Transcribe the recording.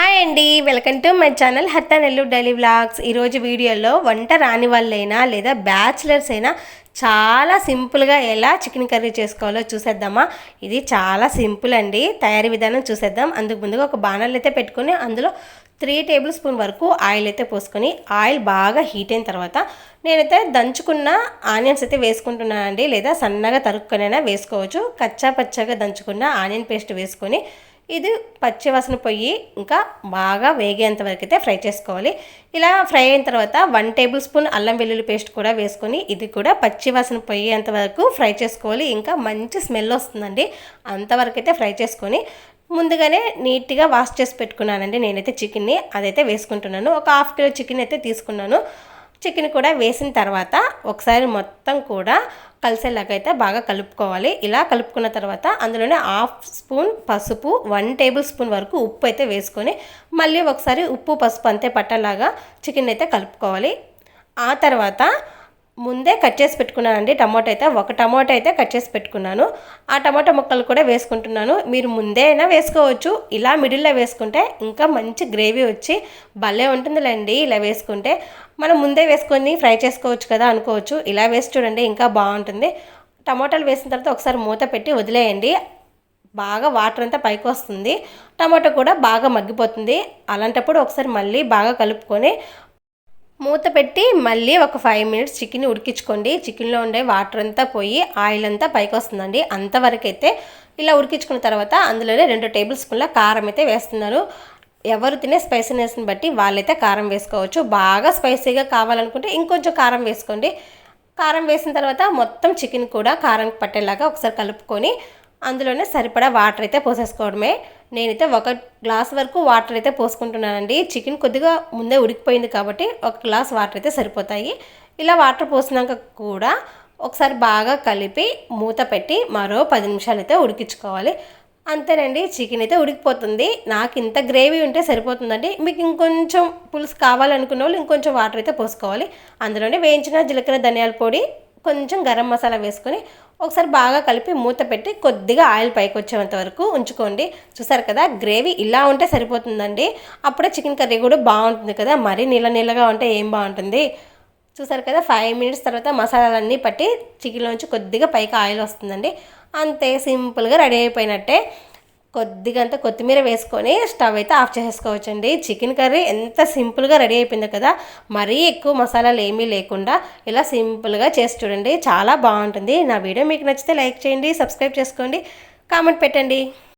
Hi అండి welcome to my channel హత్త Nellore daily vlogs. ఈరోజు వీడియోలో వంట రాని వాళ్ళైనా లేదా బ్యాచిలర్స్ అయినా చాలా సింపుల్గా ఎలా చికెన్ కర్రీ చేసుకోవాలో చూసేద్దామా? ఇది చాలా సింపుల్ అండి. తయారీ విధానం చూసేద్దాం. అందుకు ముందుగా ఒక బాణాలు అయితే పెట్టుకొని అందులో త్రీ టేబుల్ స్పూన్ వరకు ఆయిల్ అయితే పోసుకొని ఆయిల్ బాగా హీట్ అయిన తర్వాత నేనైతే దంచుకున్న ఆనియన్స్ అయితే వేసుకుంటున్నానండి. లేదా సన్నగా తరుక్కొనైనా వేసుకోవచ్చు. కచ్చా పచ్చగా దంచుకున్న ఆనియన్ పేస్ట్ వేసుకొని ఇది పచ్చివాసన పొయ్యి ఇంకా బాగా వేగేంత వరకు అయితే ఫ్రై చేసుకోవాలి. ఇలా ఫ్రై అయిన తర్వాత వన్ టేబుల్ స్పూన్ అల్లం వెల్లుల్లి పేస్ట్ కూడా వేసుకొని ఇది కూడా పచ్చివాసన పొయ్యేంత వరకు ఫ్రై చేసుకోవాలి. ఇంకా మంచి స్మెల్ వస్తుందండి. అంతవరకు అయితే ఫ్రై చేసుకొని ముందుగానే నీట్గా వాష్ చేసి పెట్టుకున్నానండి నేనైతే చికెన్ని. అదైతే వేసుకుంటున్నాను. ఒక హాఫ్ కిలో చికెన్ అయితే తీసుకున్నాను. చికెన్ కూడా వేసిన తర్వాత ఒకసారి మొత్తం కూడా కలిసేలాగా అయితే బాగా కలుపుకోవాలి. ఇలా కలుపుకున్న తర్వాత అందులోనే హాఫ్ స్పూన్ పసుపు వన్ టేబుల్ స్పూన్ వరకు ఉప్పు అయితే వేసుకొని మళ్ళీ ఒకసారి ఉప్పు పసుపు అంతే పట్టేలాగా చికెన్ అయితే కలుపుకోవాలి. ఆ తర్వాత ముందే కట్ చేసి పెట్టుకున్నానండి. టమాటో అయితే ఒక టమాటో అయితే కట్ చేసి పెట్టుకున్నాను. ఆ టమాటో ముక్కలు కూడా వేసుకుంటున్నాను. మీరు ముందే అయినా వేసుకోవచ్చు. ఇలా మిడిల్లో వేసుకుంటే ఇంకా మంచి గ్రేవీ వచ్చి భలే ఉంటుందిలేండి ఇలా వేసుకుంటే. మనం ముందే వేసుకొని ఫ్రై చేసుకోవచ్చు కదా అనుకోవచ్చు. ఇలా వేసి చూడండి ఇంకా బాగుంటుంది. టమాటాలు వేసిన తర్వాత ఒకసారి మూత పెట్టి వదిలేయండి. బాగా వాటర్ అంతా పైకి వస్తుంది. టమాటో కూడా బాగా మగ్గిపోతుంది. అలాంటప్పుడు ఒకసారి మళ్ళీ బాగా కలుపుకొని మూత పెట్టి మళ్ళీ ఒక ఫైవ్ మినిట్స్ చికెన్ ఉడికించుకోండి. చికెన్లో ఉండే వాటర్ అంతా పోయి ఆయిల్ అంతా పైకి వస్తుందండి. అంతవరకు అయితే ఇలా ఉడికించుకున్న తర్వాత అందులోనే రెండు టేబుల్ స్పూన్ల కారం అయితే వేస్తున్నాను ఎవరు తినే స్పైసీనెస్ని బట్టి వాళ్ళైతే కారం వేసుకోవచ్చు. బాగా స్పైసీగా కావాలనుకుంటే ఇంకొంచెం కారం వేసుకోండి. కారం వేసిన తర్వాత మొత్తం చికెన్ కూడా కారం పట్టేలాగా ఒకసారి కలుపుకొని అందులోనే సరిపడా వాటర్ అయితే పోసేసుకోవడమే. నేనైతే ఒక గ్లాస్ వరకు వాటర్ అయితే పోసుకుంటున్నానండి. చికెన్ కొద్దిగా ముందే ఉడికిపోయింది కాబట్టి ఒక గ్లాస్ వాటర్ అయితే సరిపోతాయి. ఇలా వాటర్ పోసినాక కూడా ఒకసారి బాగా కలిపి మూత పెట్టి మరో పది నిమిషాలు అయితే ఉడికించుకోవాలి. అంతేనండి చికెన్ అయితే ఉడికిపోతుంది. నాకు ఇంత గ్రేవీ ఉంటే సరిపోతుందండి. మీకు ఇంకొంచెం పులుసు కావాలనుకున్న వాళ్ళు ఇంకొంచెం వాటర్ అయితే పోసుకోవాలి. అందులోనే వేయించిన జీలకర్ర ధనియాల పొడి కొంచెం గరం మసాలా వేసుకొని ఒకసారి బాగా కలిపి మూత పెట్టి కొద్దిగా ఆయిల్ పైకి వచ్చేంత వరకు ఉంచుకోండి. చూసారు కదా గ్రేవీ ఇలా ఉంటే సరిపోతుందండి. అప్పుడే చికెన్ కర్రీ కూడా బాగుంటుంది కదా మరీ నీళ్ళ నీళ్ళగా ఉంటే ఏం బాగుంటుంది? చూసారు కదా ఫైవ్ మినిట్స్ తర్వాత మసాలాలన్నీ పట్టి చికెన్లోంచి కొద్దిగా పైకి ఆయిల్ వస్తుందండి. అంతే సింపుల్గా రెడీ అయిపోయినట్టే. కొద్దిగంత కొత్తిమీర వేసుకొని స్టవ్ అయితే ఆఫ్ చేసేసుకోవచ్చండి. చికెన్ కర్రీ ఎంత సింపుల్గా రెడీ అయిపోయింది కదా. మరీ ఎక్కువ మసాలాలు ఏమీ లేకుండా ఇలా సింపుల్గా చేసి చూడండి. చాలా బాగుంటుంది. నా వీడియో మీకు నచ్చితే లైక్ చేయండి సబ్స్క్రైబ్ చేసుకోండి కామెంట్ పెట్టండి.